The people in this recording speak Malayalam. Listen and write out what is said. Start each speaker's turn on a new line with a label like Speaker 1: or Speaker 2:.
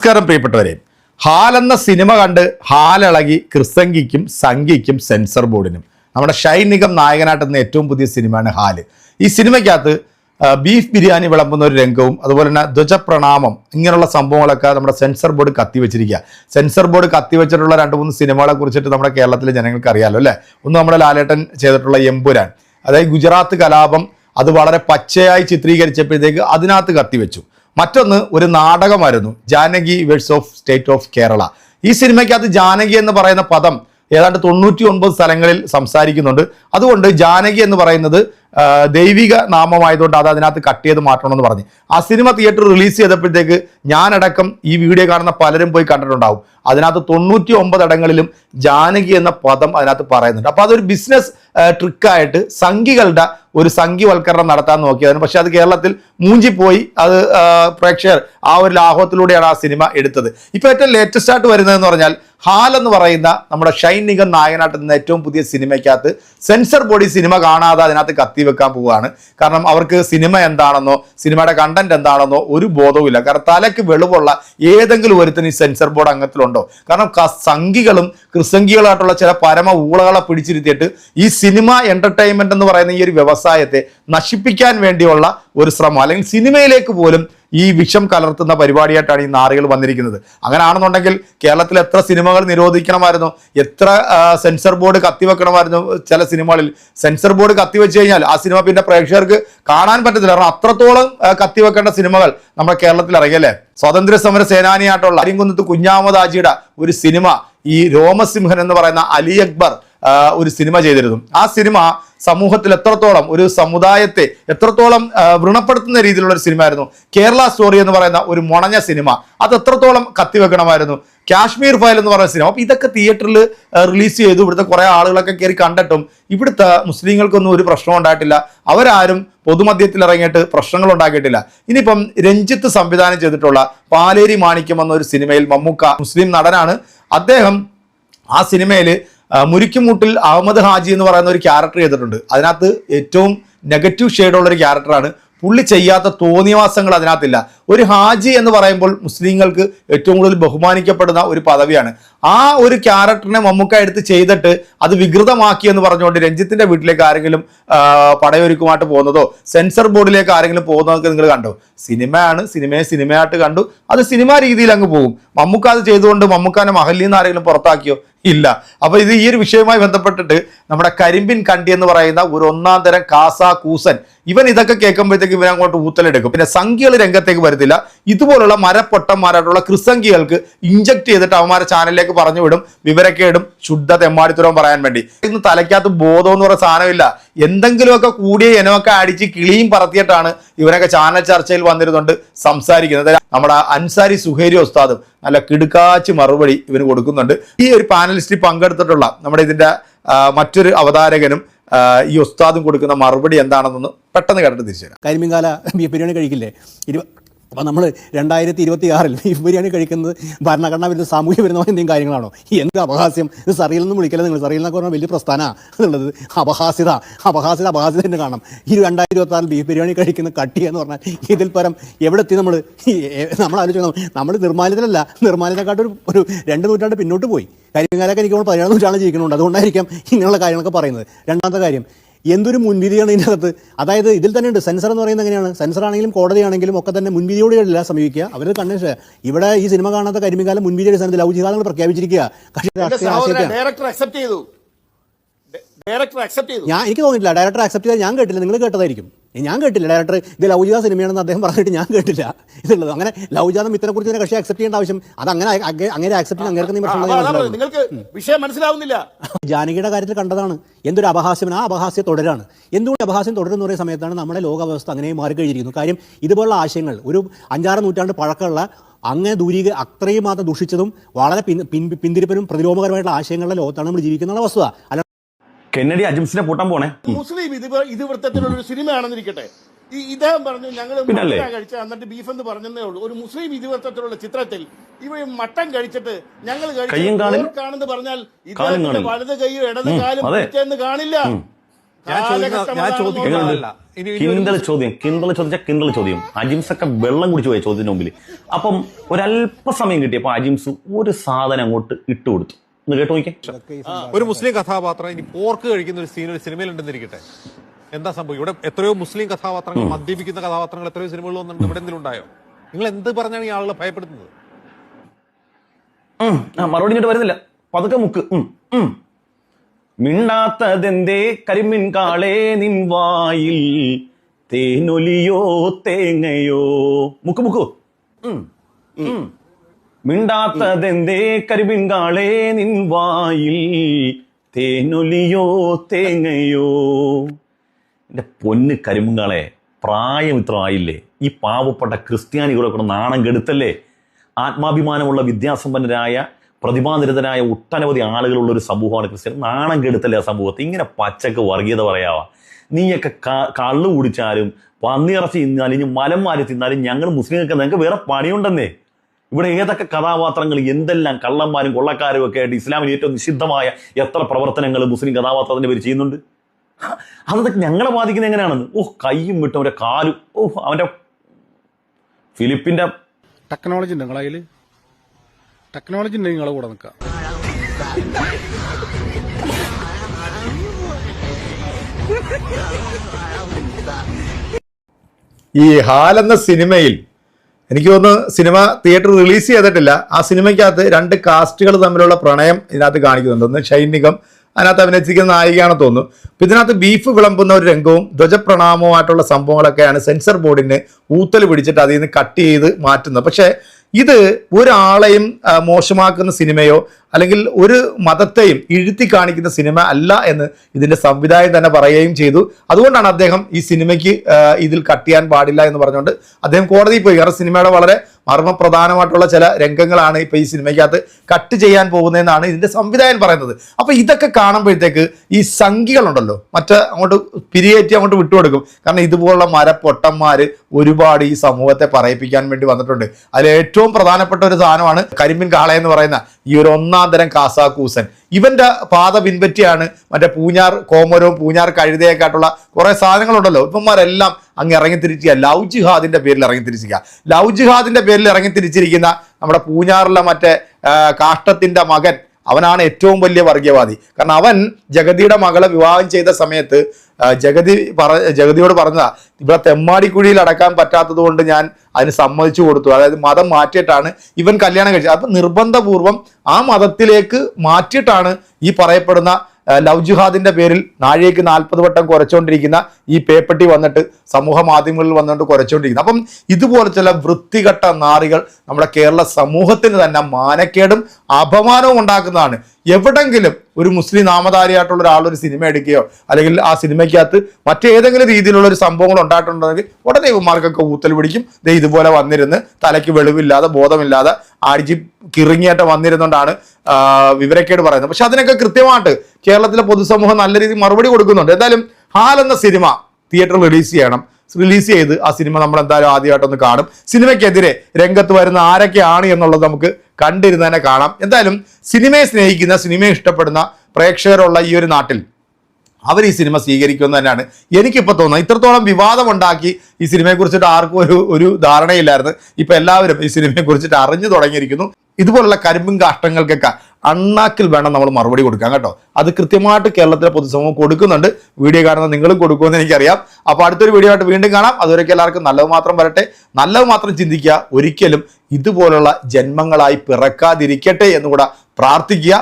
Speaker 1: നമസ്കാരം പ്രിയപ്പെട്ടവരെ. ഹാൽ എന്ന സിനിമ കണ്ട് ഹാലിളകി ക്രിസംഗിക്കും സംഘിക്കും സെൻസർ ബോർഡിനും. നമ്മുടെ ഷൈൻ നിഗം നായകനായിട്ടുന്ന ഏറ്റവും പുതിയ സിനിമയാണ് ഹാൽ. ഈ സിനിമയ്ക്കകത്ത് ബീഫ് ബിരിയാണി വിളമ്പുന്ന ഒരു രംഗവും അതുപോലെ തന്നെ ധ്വജപ്രണാമം ഇങ്ങനെയുള്ള സംഭവങ്ങളൊക്കെ നമ്മുടെ സെൻസർ ബോർഡ് കത്തിവെച്ചിരിക്കുക സെൻസർ ബോർഡ് കത്തിവെച്ചിട്ടുള്ള രണ്ട് മൂന്ന് സിനിമകളെ കുറിച്ചിട്ട് നമ്മുടെ കേരളത്തിലെ ജനങ്ങൾക്ക് അറിയാമല്ലോ അല്ലേ? ഒന്ന് നമ്മുടെ ലാലേട്ടൻ ചെയ്തിട്ടുള്ള എമ്പുരാൻ. അതായത് ഗുജറാത്ത് കലാപം അത് വളരെ പച്ചയായി ചിത്രീകരിച്ചപ്പോഴത്തേക്ക് അതിനകത്ത് കത്തിവെച്ചു. മറ്റൊന്ന് ഒരു നാടകമായിരുന്നു Janaki versus of state of Kerala. ഈ സിനിമയ്ക്കകത്ത് ജാനകി എന്ന് പറയുന്ന പദം ഏതാണ്ട് തൊണ്ണൂറ്റി ഒൻപത് സ്ഥലങ്ങളിൽ സംസാരിക്കുന്നുണ്ട്. അതുകൊണ്ട് ജാനകി എന്ന് പറയുന്നത് ദൈവിക നാമമായതുകൊണ്ട് അത് അതിനകത്ത് കട്ട് ചെയ്ത് മാറ്റണമെന്ന് പറഞ്ഞു. ആ സിനിമ തിയേറ്റർ റിലീസ് ചെയ്തപ്പോഴത്തേക്ക് ഞാനടക്കം ഈ വീഡിയോ കാണുന്ന പലരും പോയി കണ്ടിട്ടുണ്ടാവും. അതിനകത്ത് തൊണ്ണൂറ്റി ഒമ്പത് ഇടങ്ങളിലും ജാനകി എന്ന പദം അതിനകത്ത് പറയുന്നുണ്ട്. അപ്പോൾ അതൊരു ബിസിനസ് ട്രിക്കായിട്ട് സംഘികളുടെ ഒരു സംഘിവൽക്കരണം നടത്താൻ നോക്കിയതാണ്. പക്ഷെ അത് കേരളത്തിൽ മൂഞ്ചിപ്പോയി. അത് പ്രേക്ഷകർ ആ ഒരു ലാഘവത്തിലൂടെയാണ് ആ സിനിമ എടുത്തത്. ഇപ്പൊ ഏറ്റവും ലേറ്റസ്റ്റ് ആയിട്ട് വരുന്നതെന്ന് പറഞ്ഞാൽ ഹാൽ എന്ന് പറയുന്ന നമ്മുടെ ഷൈൻ നിഗം നായകനായിട്ട് നിന്ന ഏറ്റവും പുതിയ സിനിമയ്ക്കകത്ത് സെൻസർ ബോഡി സിനിമ കാണാതെ അതിനകത്ത് കത്തിവെക്കാൻ പോവുകയാണ്. കാരണം അവർക്ക് സിനിമ എന്താണെന്നോ സിനിമയുടെ കണ്ടന്റ് എന്താണെന്നോ ഒരു ബോധവുമില്ല. കാരണം തലയ്ക്ക് വെളിവുള്ള ഏതെങ്കിലും ഒരുത്തിന് ഈ സെൻസർ ബോർഡ് അംഗത്തിലുണ്ടോ? കാരണം സംഘികളും ക്രിസംഘികളായിട്ടുള്ള ചില പരമ ഊളകളെ പിടിച്ചിരുത്തിയിട്ട് ഈ സിനിമ എന്റർടൈൻമെന്റ് എന്ന് പറയുന്ന ഈ ഒരു വ്യവസായത്തെ നശിപ്പിക്കാൻ വേണ്ടിയുള്ള ഒരു ശ്രമം അല്ലെങ്കിൽ സിനിമയിലേക്ക് പോലും ഈ വിഷം കലർത്തുന്ന പരിപാടിയായിട്ടാണ് ഈ നാറികൾ വന്നിരിക്കുന്നത്. അങ്ങനെയാണെന്നുണ്ടെങ്കിൽ കേരളത്തിൽ എത്ര സിനിമകൾ നിരോധിക്കണമായിരുന്നു എത്ര സെൻസർ ബോർഡ് കത്തിവെക്കണമായിരുന്നു ചില സിനിമകളിൽ. സെൻസർ ബോർഡ് കത്തിവെച്ച് കഴിഞ്ഞാൽ ആ സിനിമ പിന്നെ പ്രേക്ഷകർക്ക് കാണാൻ പറ്റത്തില്ല. കാരണം അത്രത്തോളം കത്തിവെക്കേണ്ട സിനിമകൾ നമ്മുടെ കേരളത്തിൽ ഇറങ്ങിയല്ലേ സ്വാതന്ത്ര്യ സമര സേനാനിയായിട്ടുള്ള അരിങ്കുന്നത്ത് കുഞ്ഞാമദാജിയുടെ ഒരു സിനിമ ഈ രോമസിംഹൻ എന്ന് പറയുന്ന അലി അക്ബർ ഒരു സിനിമ ചെയ്തിരുന്നു. ആ സിനിമ സമൂഹത്തിൽ എത്രത്തോളം ഒരു സമുദായത്തെ എത്രത്തോളം വൃണപ്പെടുത്തുന്ന രീതിയിലുള്ള ഒരു സിനിമയായിരുന്നു. കേരള സ്റ്റോറി എന്ന് പറയുന്ന ഒരു മുണഞ്ഞ സിനിമ. അത് എത്രത്തോളം കത്തിവെക്കണമായിരുന്നു. കാശ്മീർ ഫയൽ എന്ന് പറയുന്ന സിനിമ. അപ്പൊ ഇതൊക്കെ തിയേറ്ററിൽ റിലീസ് ചെയ്തു. ഇവിടുത്തെ കുറേ ആളുകളൊക്കെ കയറി കണ്ടിട്ടും ഇവിടുത്തെ മുസ്ലിങ്ങൾക്കൊന്നും ഒരു പ്രശ്നം ഉണ്ടായിട്ടില്ല. അവരാരും പൊതുമധ്യത്തിൽ ഇറങ്ങിയിട്ട് പ്രശ്നങ്ങൾ ഉണ്ടാക്കിയിട്ടില്ല. ഇനിയിപ്പം രഞ്ജിത്ത് സംവിധാനം ചെയ്തിട്ടുള്ള പാലേരി മാണിക്യം എന്ന ഒരു സിനിമയിൽ മമ്മൂക്ക മുസ്ലിം നടനാണ്. അദ്ദേഹം ആ സിനിമയിൽ മുരിക്കുമുട്ടിൽ അഹമ്മദ് ഹാജി എന്ന് പറയുന്ന ഒരു ക്യാരക്ടർ ചെയ്തിട്ടുണ്ട്. അതിനകത്ത് ഏറ്റവും നെഗറ്റീവ് ഷെയ്ഡുള്ള ഒരു ക്യാരക്ടറാണ് പുള്ളി ചെയ്യാത്ത തോന്നിയവാസങ്ങൾ അതിനകത്തില്ല. ഒരു ഹാജി എന്ന് പറയുമ്പോൾ മുസ്ലിങ്ങൾക്ക് ഏറ്റവും കൂടുതൽ ബഹുമാനിക്കപ്പെടുന്ന ഒരു പദവിയാണ്. ആ ഒരു ക്യാരക്ടറിനെ മമ്മൂക്ക എടുത്ത് ചെയ്തിട്ട് അത് വികൃതമാക്കി എന്ന് പറഞ്ഞുകൊണ്ട് രഞ്ജിത്തിന്റെ വീട്ടിലേക്ക് ആരെങ്കിലും പടയൊരുക്കുമായിട്ട് പോകുന്നതോ സെൻസർ ബോർഡിലേക്ക് ആരെങ്കിലും പോകുന്നതൊക്കെ നിങ്ങൾ കണ്ടോ? സിനിമയാണ് സിനിമയെ സിനിമയായിട്ട് കണ്ടു. അത് സിനിമാ രീതിയിൽ അങ്ങ് പോകും. മമ്മൂക്ക അത് ചെയ്തുകൊണ്ട് മമ്മൂക്കാനെ മഹലിൽ ആരെങ്കിലും പുറത്താക്കിയോ? ഇല്ല. അപ്പൊ ഇത് ഈ ഒരു വിഷയവുമായി ബന്ധപ്പെട്ടിട്ട് നമ്മുടെ കരിമ്പിൻ കണ്ടി എന്ന് പറയുന്ന ഒരു ഒന്നാം തരം കാസ കൂസൻ ഇവൻ ഇതൊക്കെ കേൾക്കുമ്പോഴത്തേക്ക് ഇവൻ അങ്ങോട്ട് ഊത്തലെടുക്കും. പിന്നെ സംഖ്യകൾ രംഗത്തേക്ക് വരത്തില്ല. ഇതുപോലുള്ള മരപ്പൊട്ടന്മാരായിട്ടുള്ള ക്രിസംഖികൾക്ക് ഇഞ്ചക്ട് ചെയ്തിട്ട് അവന്മാരെ ചാനലിലേക്ക് പറഞ്ഞു വിടും. വിവരക്കേടും ശുദ്ധ തെമ്മാടിത്തുരം പറയാൻ വേണ്ടി. ഇന്ന് തലയ്ക്കകത്ത് ബോധം എന്ന് പറയുന്ന സാധനമില്ല. എന്തെങ്കിലുമൊക്കെ കൂടിയ ഇനമൊക്കെ അടിച്ച് കിളിയും പറത്തിയിട്ടാണ് ഇവരൊക്കെ ചാനൽ ചർച്ചയിൽ വന്നിരുന്നുണ്ട് സംസാരിക്കുന്നത്. നമ്മുടെ അൻസാരി സുഹേരി ഉസ്താദും നല്ല കിടുക്കാച്ച് മറുപടി ഇവന് കൊടുക്കുന്നുണ്ട്. ഈ ഒരു പാനലിസ്റ്റിൽ പങ്കെടുത്തിട്ടുള്ള നമ്മുടെ ഇതിന്റെ മറ്റൊരു അവതാരകനും ഈ ഉസ്താദും കൊടുക്കുന്ന മറുപടി എന്താണെന്നൊന്ന് പെട്ടെന്ന് കേട്ടിട്ട് തിരിച്ചു തരാം.
Speaker 2: കരിമീൻകാല ബിരിയാണി കഴിക്കില്ലേ? അപ്പോൾ നമ്മൾ രണ്ടായിരത്തി ഇരുപത്തി ആറിൽ ബീഫ് ബിരിയാണി കഴിക്കുന്നത് ഭരണഘടനാ വരുന്ന സാമൂഹ്യ എന്തെങ്കിലും കാര്യങ്ങളാണോ? എന്ത് അപഹാസ്യം? ഇത് സറിയിൽ നിന്ന് നിങ്ങൾ? സറിയിൽ എന്നൊക്കെ പറഞ്ഞാൽ വലിയ പ്രസ്ഥാനമാണ് എന്നുള്ളത്. അപഹാസ്യത. അപഹാസ്യത അപഹാസ്യത തന്നെ കാണണം. ഈ രണ്ടായിരത്തി ഇരുപത്തി ആറിൽ ബീഫ് ബിരിയാണി കഴിക്കുന്ന കട്ടി എന്ന് പറഞ്ഞാൽ ഇതിൽ പരം എവിടെ എത്തി നമ്മൾ നമ്മൾ ആലോചിക്കണം നമ്മൾ നിർമ്മാല്യത്തിലല്ല. നിർമ്മാല്യത്തെക്കാട്ട് ഒരു രണ്ട് നൂറ്റാണ്ട് പിന്നോട്ട് പോയി. കരിമീൻകാലൊക്കെ എനിക്ക് പതിനാറ് നൂറ്റാണ്ട് ജീവിക്കുന്നുണ്ട് അതുകൊണ്ടായിരിക്കാം ഇങ്ങനെയുള്ള കാര്യങ്ങളൊക്കെ പറയുന്നത്. രണ്ടാമത്തെ കാര്യം എന്തൊരു മുൻവിധിയാണ് ഇതിനകത്ത്? അതായത് ഇതിൽ തന്നെ ഉണ്ട്. സെൻസർ എന്ന് പറയുന്നത് എങ്ങനെയാണ്? സെൻസർ ആണെങ്കിലും കോടതിയാണെങ്കിലും ഒക്കെ തന്നെ മുൻവിധിയോടെയല്ല സമീപിക്കുക. അവർ കണ്ണ് ഇവിടെ ഈ സിനിമ കാണാത്ത കരിമികാലം മുൻവിധിയുടെ സ്ഥാനത്ത് ലൗചികാലങ്ങൾ പ്രഖ്യാപിച്ചിരിക്കുക. പക്ഷേ
Speaker 3: ഡയറക്ടർ അക്സെപ്റ്റ് ചെയ്തു. ഡയറക്ടർ അക്സെപ്റ്റ് ചെയ്തു
Speaker 2: ഞാൻ എനിക്ക് തോന്നിയില്ല ഡയറക്ടർ അക്സെപ്റ്റ് ചെയ്താൽ ഞാൻ കേട്ടില്ല നിങ്ങൾ കേട്ടതായിരിക്കും ഞാൻ കേട്ടില്ല ഡയറക്ടർ ഇത് ലൗജിത സിനിമയാണെന്ന് അദ്ദേഹം പറഞ്ഞിട്ട് ഞാൻ കേട്ടില്ല ഇതുള്ളത് അങ്ങനെ ലൗജാതം ഇത്തിനെ കുറിച്ച് തന്നെ കക്ഷി അക്സെപ്റ്റ് ചെയ്യേണ്ട ആവശ്യം അത് അങ്ങനെ അങ്ങനെ അക്സെപ്റ്റ് അങ്ങനെ
Speaker 3: നിങ്ങൾക്ക് വിഷയം മനസ്സിലാവുന്നില്ല
Speaker 2: ജാനകിയുടെ കാര്യത്തിൽ കണ്ടതാണ് എന്തൊരു അപഹാസ്യം ആ അപഹാസ്യം തുടരാണ് എന്തുകൊണ്ട് അപഹാസ്യം തുടരുന്ന പറയുന്ന സമയത്താണ് നമ്മുടെ ലോകാവസ്ഥ അങ്ങനെ മാറിക്കഴിഞ്ഞിരിക്കുന്നു കാര്യം ഇതുപോലുള്ള ആശയങ്ങൾ ഒരു അഞ്ചാറ് നൂറ്റാണ്ട് പഴക്കമുള്ള അങ്ങനെ ദൂരീക അത്രയും മാത്രം ദുഷിച്ചതും വളരെ പിൻ- പിന്തിരിപ്പനും പ്രതിലോമകരമായിട്ടുള്ള ആശയങ്ങളുടെ ലോകത്താണ് നമ്മൾ ജീവിക്കുന്ന വസ്തുത അല്ല
Speaker 4: കെന്നഡി അജിംസിനെ പൂട്ടാൻ പോണേ.
Speaker 3: മുസ്ലിം ഇത് ഇതിവൃത്തത്തിലുള്ള ഒരു സിനിമയാണെന്നിരിക്കട്ടെ. ഈ ഇദ്ദേഹം പറഞ്ഞു ഞങ്ങൾ? മട്ടൻ കഴിച്ച എന്നിട്ട് ബീഫ് എന്ന് പറഞ്ഞതേ ഉള്ളൂ. ഒരു മുസ്ലിം ഇതിവൃത്തത്തിലുള്ള ചിത്രത്തിൽ ഇവ മട്ടൻ കഴിച്ചിട്ട് ഞങ്ങൾ കഴിച്ചു പറഞ്ഞാൽ ഇദ്ദേഹത്തിന്റെ. വലത് കൈയും ഇടത് കാലും. പിടിച്ചെന്ന് കാണില്ല.
Speaker 4: കിണ്ടൽ ചോദ്യം. കിണ്ടൽ ചോദിച്ചാൽ കിണ്ടൽ ചോദ്യം. അജിംസ് ഒക്കെ വെള്ളം കുടിച്ചു പോയ ചോദ്യത്തിന് മുമ്പിൽ അപ്പം ഒരല്പസമയം കിട്ടിയപ്പോൾ അജിംസ് ഒരു സാധനം അങ്ങോട്ട് ഇട്ട് കൊടുത്തു. ഒന്ന് കേട്ടോ
Speaker 5: ഒരു മുസ്ലിം കഥാപാത്രം ഇനി പോർക്ക് കഴിക്കുന്ന ഒരു സീൻ ഒരു സിനിമയിൽ ഉണ്ടെന്നിരിക്കട്ടെ എന്താ സംഭവം? ഇവിടെ എത്രയോ മുസ്ലിം കഥാപാത്രങ്ങൾ മദ്യപിക്കുന്ന കഥാപാത്രങ്ങൾ എത്രയോ സിനിമകളിൽ വന്നിട്ടുണ്ട് ഇവിടെ എന്തെങ്കിലും ഉണ്ടായോ? നിങ്ങൾ എന്ത് പറഞ്ഞാണ് ഈ ആളുകളെ ഭയപ്പെടുത്തുന്നത്?
Speaker 4: ആ, മറുപടി ഇങ്ങോട്ട് വരുന്നില്ല. പതുക്കെ മുക്ക്. മിണ്ടാത്തതെന്തേ? കരിമിൻ കാളേ നിൻ വായിൽ. തേനൊലിയോ തേങ്ങയോ. മുക്ക് മുക്കു. ഉം, ഉം. മിണ്ടാത്തതെന്തേ കരിമിൻ കാളേ നിൻ വായിൽ? തേനൊലിയോ തേങ്ങയോ? എന്റെ പൊന്ന് കരിമുങ്കാളെ പ്രായം ഇത്ര ആയില്ലേ ഈ പാവപ്പെട്ട ക്രിസ്ത്യാനികളെ കൂടെ നാണം കെടുത്തല്ലേ? ആത്മാഭിമാനമുള്ള വിദ്യാസമ്പന്നരായ പ്രതിഭാനിരതരായ ഒട്ടനവധി ആളുകളുള്ള ഒരു സമൂഹമാണ് ക്രിസ്ത്യൻ നാണം കെടുത്തല്ലേ ആ സമൂഹത്തെ? ഇങ്ങനെ പച്ചക്ക് വർഗീയത പറയാവാ. നീയൊക്കെ കള്ളു കുടിച്ചാലും പന്നിയിറച്ചി തിന്നാലും മലം മാരി തിന്നാലും ഞങ്ങൾ മുസ്ലിങ്ങൾക്ക് നിങ്ങൾക്ക് വേറെ പണിയുണ്ടെന്നേ. ഇവിടെ ഏതൊക്കെ കഥാപാത്രങ്ങൾ എന്തെല്ലാം കള്ളന്മാരും കൊള്ളക്കാരും ഒക്കെ ആയിട്ട് ഇസ്ലാമിന് ഏറ്റവും നിഷിദ്ധമായ എത്ര പ്രവർത്തനങ്ങൾ മുസ്ലിം കഥാപാത്രത്തിന്റെ പേര് ചെയ്യുന്നുണ്ട്? അതൊക്കെ ഞങ്ങളെ ബാധിക്കുന്നത് എങ്ങനെയാണെന്ന്? ഓഹ് കൈയും വിട്ടും അവരെ കാലും. ഓഹ് അവന്റെ ഫിലിപ്പിന്റെ
Speaker 6: ടെക്നോളജി ഉണ്ട് ടെക്നോളജി ഉണ്ട് നിങ്ങളെ കൂടെ നിൽക്കാം.
Speaker 1: ഈ ഹാൽ എന്ന സിനിമയിൽ എനിക്ക് തോന്നുന്നു സിനിമ തിയേറ്റർ റിലീസ് ചെയ്തിട്ടില്ല. ആ സിനിമയ്ക്കകത്ത് രണ്ട് കാസ്റ്റുകൾ തമ്മിലുള്ള പ്രണയം ഇതിനകത്ത് കാണിക്കുന്നുണ്ട്. ഒന്ന് ഷൈനികം അതിനകത്ത് അഭിനയിച്ചിരിക്കുന്ന നായികയാണ് തോന്നുന്നു. അപ്പം ഇതിനകത്ത് ബീഫ് വിളമ്പുന്ന ഒരു രംഗവും ധ്വജപ്രണാമവുമായിട്ടുള്ള സംഭവങ്ങളൊക്കെയാണ് സെൻസർ ബോർഡിന് ഊത്തൽ പിടിച്ചിട്ട് അതിൽ നിന്ന് കട്ട് ചെയ്ത് മാറ്റുന്നത്. പക്ഷേ ഇത് ഒരാളെയും മോശമാക്കുന്ന സിനിമയോ അല്ലെങ്കിൽ ഒരു മതത്തെയും ഇഴുത്തി കാണിക്കുന്ന സിനിമ അല്ല എന്ന് ഇതിന്റെ സംവിധായകൻ തന്നെ പറയുകയും ചെയ്തു. അതുകൊണ്ടാണ് അദ്ദേഹം ഈ സിനിമയ്ക്ക് ഇതിൽ കട്ട് ചെയ്യാൻ പാടില്ല എന്ന് പറഞ്ഞുകൊണ്ട് അദ്ദേഹം കോടതിയിൽ പോയി. കാരണം സിനിമയുടെ വളരെ മർമ്മപ്രധാനമായിട്ടുള്ള ചില രംഗങ്ങളാണ് ഇപ്പം ഈ സിനിമയ്ക്കകത്ത് കട്ട് ചെയ്യാൻ പോകുന്നതെന്നാണ് ഇതിന്റെ സംവിധായകൻ പറയുന്നത്. അപ്പോൾ ഇതൊക്കെ കാണുമ്പോഴത്തേക്ക് ഈ സംഖികളുണ്ടല്ലോ മറ്റ് അങ്ങോട്ട് പിരിയേറ്റി അങ്ങോട്ട് വിട്ടുകൊടുക്കും. കാരണം ഇതുപോലുള്ള മരപ്പൊട്ടന്മാർ ഒരുപാട് ഈ സമൂഹത്തെ പറയിപ്പിക്കാൻ വേണ്ടി വന്നിട്ടുണ്ട്. അതിൽ ഏറ്റവും പ്രധാനപ്പെട്ട ഒരു സാധനമാണ് കരിമ്പിൻ കാള എന്ന് പറയുന്ന ഈ ഒരു ഒന്നാം തരം കാസാക്കൂസൻ. ഇവന്റെ പാത പിൻപറ്റിയാണ് മറ്റേ പൂഞ്ഞാർ കോമരവും പൂഞ്ഞാർ കഴുതയൊക്കെ കുറേ കുറെ സാധനങ്ങളുണ്ടല്ലോ. ഇവന്മാരെല്ലാം അങ്ങ് ഇറങ്ങിത്തിരിക്കുക ലവ് ജിഹാദിന്റെ പേരിൽ ഇറങ്ങിത്തിരിച്ചുക ലവ് ജിഹാദിന്റെ പേരിൽ ഇറങ്ങിത്തിരിച്ചിരിക്കുന്ന നമ്മുടെ പൂഞ്ഞാറിലെ മറ്റേ കാഷ്ടത്തിന്റെ മകൻ അവനാണ് ഏറ്റവും വലിയ വർഗീയവാദി കാരണം അവൻ ജഗതിയുടെ മകളെ വിവാഹം ചെയ്ത സമയത്ത് ജഗതി പറ ജഗതിയോട് പറഞ്ഞതാ ഇവിടെ തെമ്മാടിക്കുഴിയിൽ അടക്കാൻ പറ്റാത്തത് കൊണ്ട് ഞാൻ അതിന് സമ്മതിച്ചു കൊടുത്തു. അതായത് മതം മാറ്റിയിട്ടാണ് ഇവൻ കല്യാണം കഴിച്ചത്. അപ്പം നിർബന്ധപൂർവം ആ മതത്തിലേക്ക് മാറ്റിയിട്ടാണ് ഈ പറയപ്പെടുന്ന ലവ് ജുഹാദിന്റെ പേരിൽ നാഴികയ്ക്ക് നാൽപ്പത് വട്ടം കുറച്ചുകൊണ്ടിരിക്കുന്ന ഈ പേപ്പട്ടി വന്നിട്ട് സമൂഹ മാധ്യമങ്ങളിൽ വന്നുകൊണ്ട് കുറച്ചുകൊണ്ടിരിക്കുന്നത് അപ്പം ഇതുപോലെ ചില വൃത്തികെട്ട നാറികൾ നമ്മുടെ കേരള സമൂഹത്തിന് തന്നെ മാനക്കേടും അപമാനവും ഉണ്ടാക്കുന്നതാണ്. എവിടെങ്കിലും ഒരു മുസ്ലിം നാമധാരിയായിട്ടുള്ള ഒരാൾ ഒരു സിനിമ എടുക്കുകയോ അല്ലെങ്കിൽ ആ സിനിമയ്ക്കകത്ത് മറ്റേതെങ്കിലും രീതിയിലുള്ള ഒരു സംഭവങ്ങൾ ഉണ്ടായിട്ടുണ്ടെങ്കിൽ ഉടനെ ഇവന്മാർക്കൊക്കെ ഊത്തൽ പിടിക്കും. ദേ ഇതുപോലെ വന്നിരുന്ന് തലയ്ക്ക് വെളിവില്ലാതെ ബോധമില്ലാതെ ആടിച്ച് കിറങ്ങിയായിട്ട് വന്നിരുന്നുകൊണ്ടാണ് വിവരക്കേട് പറയുന്നത്. പക്ഷെ അതിനൊക്കെ കൃത്യമായിട്ട് കേരളത്തിലെ പൊതുസമൂഹം നല്ല രീതിയിൽ മറുപടി കൊടുക്കുന്നുണ്ട്. എന്തായാലും ഹാൽ എന്ന സിനിമ തിയേറ്ററിൽ റിലീസ് ചെയ്യണം. റിലീസ് ചെയ്ത് ആ സിനിമ നമ്മൾ എന്തായാലും ആദ്യമായിട്ടൊന്ന് കാണും. സിനിമയ്ക്കെതിരെ രംഗത്ത് വരുന്ന ആരൊക്കെയാണ് എന്നുള്ളത് നമുക്ക് കണ്ടിരുന്ന് തന്നെ കാണാം. എന്തായാലും സിനിമയെ സ്നേഹിക്കുന്ന സിനിമയെ ഇഷ്ടപ്പെടുന്ന പ്രേക്ഷകരുള്ള ഈ ഒരു നാട്ടിൽ അവർ ഈ സിനിമ സ്വീകരിക്കുമെന്ന് തന്നെയാണ് എനിക്കിപ്പോൾ തോന്നുന്നത്. ഇത്രത്തോളം വിവാദം ഉണ്ടാക്കി ഈ സിനിമയെക്കുറിച്ചിട്ട് ആർക്കും ഒരു ഒരു ധാരണയില്ലായിരുന്നു. ഇപ്പോൾ എല്ലാവരും ഈ സിനിമയെക്കുറിച്ചിട്ട് അറിഞ്ഞു തുടങ്ങിയിരിക്കുന്നു. ഇതുപോലുള്ള കരിമ്പും കാഷ്ടങ്ങൾക്കൊക്കെ അണ്ണാക്കിൽ വേണം നമ്മൾ മറുപടി കൊടുക്കാൻ കേട്ടോ. അത് കൃത്യമായിട്ട് കേരളത്തിലെ പൊതുസമൂഹം കൊടുക്കുന്നുണ്ട്. വീഡിയോ കാണുന്ന നിങ്ങളും കൊടുക്കുമെന്ന് എനിക്കറിയാം. അപ്പോൾ അടുത്തൊരു വീഡിയോ ആയിട്ട് വീണ്ടും കാണാം. അതുവരെയൊക്കെ എല്ലാവർക്കും നല്ലത് മാത്രം വരട്ടെ. നല്ലത് മാത്രം ചിന്തിക്കുക. ഒരിക്കലും ഇതുപോലുള്ള ജന്മങ്ങളായി പിറക്കാതിരിക്കട്ടെ എന്നുകൂടെ പ്രാർത്ഥിക്കുക.